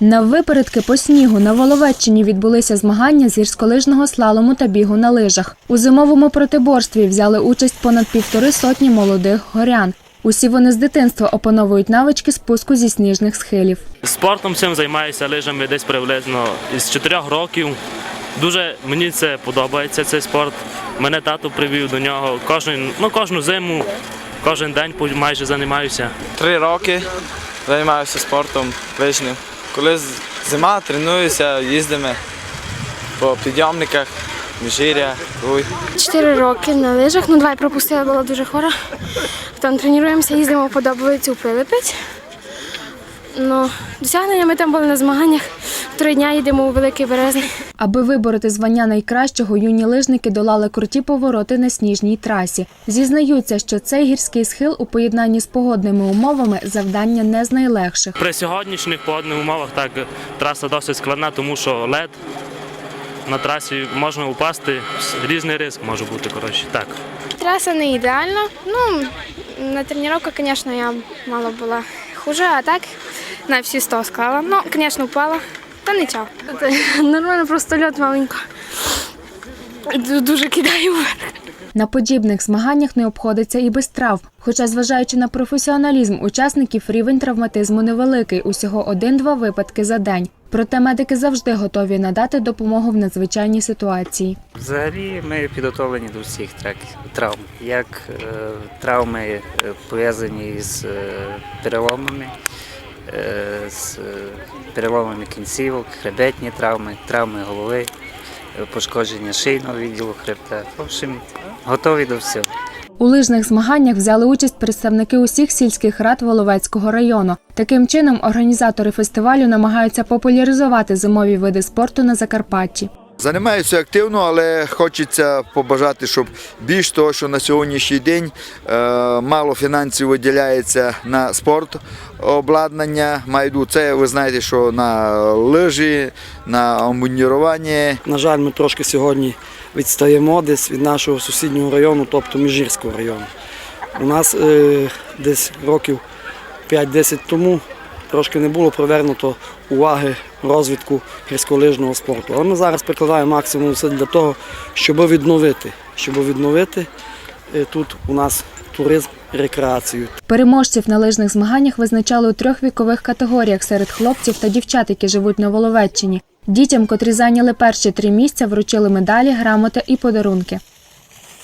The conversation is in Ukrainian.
На випередки по снігу на Воловеччині відбулися змагання з гірськолижного слалому та бігу на лижах. У зимовому протиборстві взяли участь понад півтори сотні молодих горян. Усі вони з дитинства опановують навички спуску зі сніжних схилів. Спортом цим займаюся лижами десь приблизно із 4 років. Дуже мені це подобається цей спорт. Мене тато привів до нього кожен, ну, кожну зиму, кожен день майже займаюся. Три роки займаюся спортом лижним. Коли зима, тренуюся, їздимо по підйомниках, Руй. Чотири роки на лижах, ну два я пропустила, була дуже хора. Там тренуємося, їздимо по Добовицю у Пилипець. Ну, досягнення ми там були на змаганнях. Три дня їдемо у Великий Березний. Аби вибороти звання найкращого, юні лижники долали круті повороти на сніжній трасі. Зізнаються, що цей гірський схил у поєднанні з погодними умовами завдання не з найлегших. При сьогоднішніх погодних умовах так траса досить складна, тому що лед на трасі можна упасти, різний ризик може бути. Коротше, так. Траса не ідеальна. Ну, на тренувках, звісно, я мало була хуже, а так на всі 100 склала. Ну, звісно, впала, та нічого. Нормально, просто льот маленько. Дуже кидаю. На подібних змаганнях не обходиться і без травм. Хоча, зважаючи на професіоналізм учасників, рівень травматизму невеликий усього один-два випадки за день. Проте медики завжди готові надати допомогу в надзвичайній ситуації. Взагалі ми підготовлені до всіх травм, як е, травми е, пов'язані з е, переломами, з е, переломами кінцівок, хребетні травми, травми голови, е, пошкодження шийного відділу хребта. В общем, готові до всього. У лижних змаганнях взяли участь представники усіх сільських рад Воловецького району. Таким чином, організатори фестивалю намагаються популяризувати зимові види спорту на Закарпатті. Займаюся активно, але хочеться побажати, щоб більш того, що на сьогоднішній день е, мало фінансів виділяється на спорт обладнання. Маю йду це, ви знаєте, що на лижі, на амунірування. На жаль, ми трошки сьогодні відстаємо десь від нашого сусіднього району, тобто Міжгірського району. У нас е, десь років 5-10 тому трошки не було привернуто уваги розвитку гірськолижного спорту. Але ми зараз прикладаємо максимум зусиль для того, щоб відновити, щоб відновити е, тут у нас туризм, рекреацію. Переможців на лижних змаганнях визначали у трьох вікових категоріях серед хлопців та дівчат, які живуть на Воловеччині. Дітям, котрі зайняли перші три місця, вручили медалі, грамоти і подарунки.